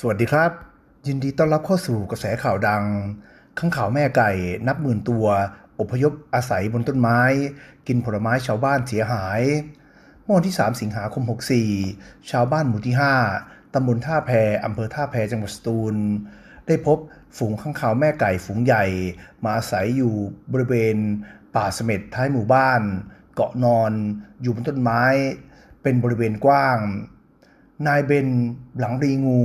สวัสดีครับ ยินดีต้อนรับเข้าสู่กระแสข่าวดัง ข้างข่าวแม่ไก่นับหมื่นตัว อพยพอาศัยบนต้นไม้ กินผลไม้ชาวบ้านเสียหายเมื่อวันที่ 3 สิงหาคม 64 ชาวบ้านหมู่ที่ 5 ตำบลท่าแพอำเภอท่าแพจังหวัดสตูล ได้พบฝูงข้างข่าวแม่ไก่ฝูงใหญ่ มาอาศัยอยู่บริเวณ ป่าเสม็ดท้ายหมู่บ้าน เกาะนอน อยู่บนต้นไม้ เป็นบริเวณกว้าง นายเบนหลังรีงู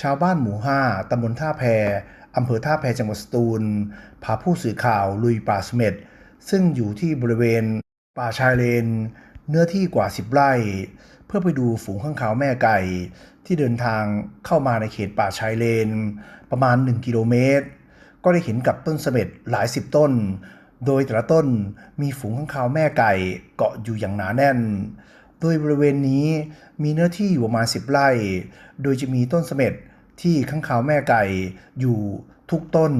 ชาวบ้านหมู่ห้าตำบลท่าแพอำเภอท่าแพจังหวัดสตูล พาผู้สื่อข่าวลุยป่าเสม็ดซึ่งอยู่ที่บริเวณป่าชายเลน เนื้อที่กว่า10ไร่ เพื่อไปดูฝูงข้างขาวแม่ไก่ ที่เดินทางเข้ามาในเขตป่าชายเลน ประมาณ 1 กิโลเมตร ก็ได้เห็นกับต้นเสม็ดหลายสิบต้น โดยแต่ละต้นมีฝูงข้างคาวแม่ไก่เกาะอยู่อย่างหนาแน่น โดยบริเวณนี้มีเนื้อที่อยู่ประมาณ10 ไร่ โดยจะมีต้นเสม็ดที่ข้างคาวแม่ไก่อยู่ทุกต้น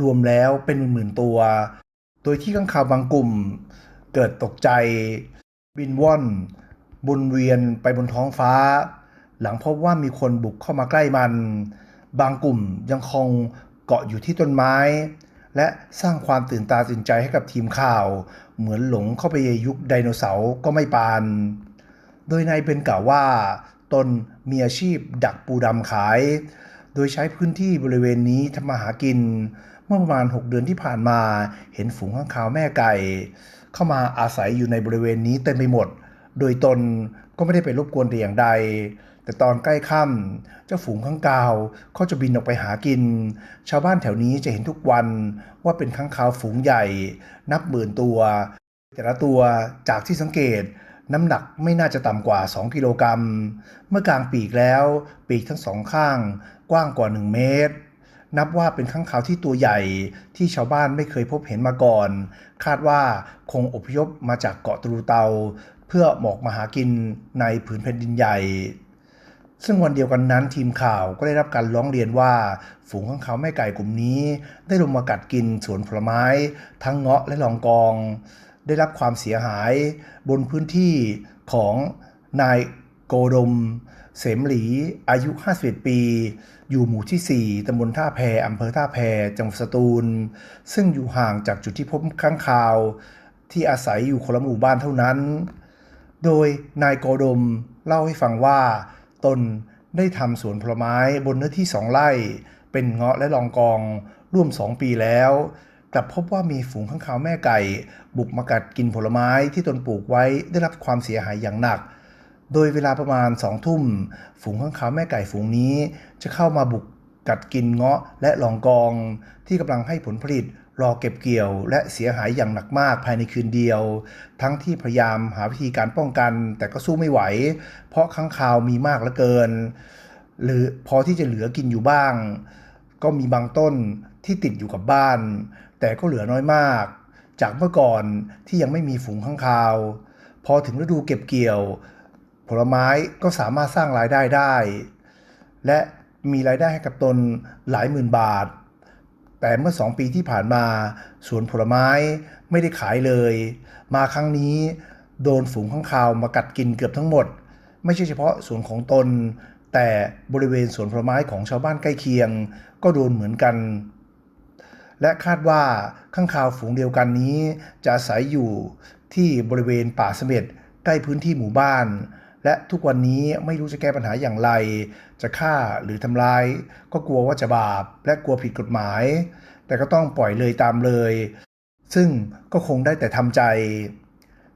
รวมแล้วเป็นหมื่นๆตัว โดยที่ข้างคาวบางกลุ่ม เกิดตกใจ บินว่อนบนเวียนไปบนท้องฟ้า หลังพบว่ามีคนบุกเข้ามาใกล้มัน บางกลุ่มยังคงเกาะอยู่ที่ต้นไม้ และสร้างความตื่นตาตื่นใจให้กับทีมข่าว เหมือนหลงเข้าไปในยุคไดโนเสาร์ก็ไม่ปาน โดยนายเบนกล่าวว่า ตนมีอาชีพดักปูดำขาย โดยใช้พื้นที่บริเวณนี้ทำมาหากิน เมื่อประมาณ 6 เดือนที่ผ่านมา เห็นฝูงข้างคาวแม่ไก่ เข้ามาอาศัยอยู่ในบริเวณนี้เต็มไปหมด โดยตนก็ไม่ได้ไปรบกวนแต่อย่างใด แต่ตอนใกล้ค่ำเจ้าฝูงข้างคาวเขาจะบินออกไปหากิน ชาวบ้านแถวนี้จะเห็นทุกวันว่าเป็นข้างคาวฝูงใหญ่ นับหมื่นตัว แต่ละตัวจากที่สังเกต น้ำหนักไม่น่าจะต่ำกว่า 2 กิโลกรัม เมื่อกลางปีกแล้ว ปีกทั้งสองข้าง กว้างกว่า 1 เมตร นับว่าเป็นข้างคาวที่ตัวใหญ่ที่ชาวบ้านไม่เคยพบเห็นมาก่อน คาดว่าคงอพยพมาจากเกาะตรูเตา เพื่อหมอกมาหากินในผืนแผ่นดินใหญ่ ซึ่งวันเดียวกันนั้นทีมข่าวก็ได้รับการร้องเรียนว่า ฝูงข้างคาวแม่ไก่กลุ่มนี้ ได้ลงมากัดกินสวนผลไม้ ทั้งเงาะและลองกอง ได้รับความเสียหายบนพื้นที่ของนายโกดม เสมหลี อายุ 51 ปี อยู่หมู่ที่ 4 ตำบลท่าแพอำเภอท่าแพ จังหวัดสตูล ซึ่งอยู่ห่างจากจุดที่พบข้างคาว ที่อาศัยอยู่คนละหมู่บ้านเท่านั้น โดยนายโกดมเล่าให้ฟังว่า ตนได้ทำสวนผลไม้บนเนื้อที่สองไร่ เป็นเงาะและลองกองร่วม2ปีแล้ว กลับพบว่ามีฝูงข้างคาวแม่ไก่ บุกมากัดกินผลไม้ที่ตนปลูกไว้ได้รับความเสียหายอย่างหนัก โดยเวลาประมาณสองทุ่ม ฝูงข้างคาวแม่ไก่ฝูงนี้ จะเข้ามาบุกกัดกินเงาะและลองกอง ที่กำลังให้ผลผลิตรอเก็บเกี่ยวและเสียหายอย่างหนักมากภายในคืนเดียว ทั้งที่พยายามหาวิธีการป้องกัน แต่ก็สู้ไม่ไหว เพราะข้างคาวมีมากเหลือเกิน หรือพอที่จะเหลือกินอยู่บ้าง ก็มีบางต้นที่ติดอยู่กับบ้าน แต่ก็เหลือน้อยมาก จากเมื่อก่อนที่ยังไม่มีฝูงข้างคาว พอถึงฤดูเก็บเกี่ยว ผลไม้ก็สามารถสร้างรายได้ได้ และมีรายได้ให้กับตนหลายหมื่นบาท แต่เมื่อสองปีที่ผ่านมาสวนผลไม้ไม่ได้ขายเลย มาครั้งนี้โดนฝูงข้างคาวมากัดกินเกือบทั้งหมด ไม่ใช่เฉพาะสวนของตน แต่บริเวณสวนผลไม้ของชาวบ้านใกล้เคียง ก็โดนเหมือนกัน และคาดว่าข้างคาวฝูงเดียวกันนี้ จะอาศัยอยู่ที่บริเวณป่าเสม็ดใกล้พื้นที่หมู่บ้าน และทุกวันนี้ไม่รู้จะแก้ปัญหาอย่างไร จะฆ่าหรือทำลาย ก็กลัวว่าจะบาป และกลัวผิดกฎหมาย แต่ก็ต้องปล่อยเลยตามเลย ซึ่งก็คงได้แต่ทำใจ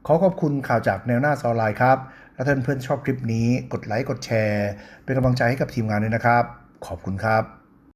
ขอขอบคุณข่าวจากแนวหน้าออนไลน์ครับและท่านเพื่อนชอบคลิปนี้กดไลค์กดแชร์ เป็นกำลังใจให้กับทีมงานด้วยนะครับ ขอบคุณครับ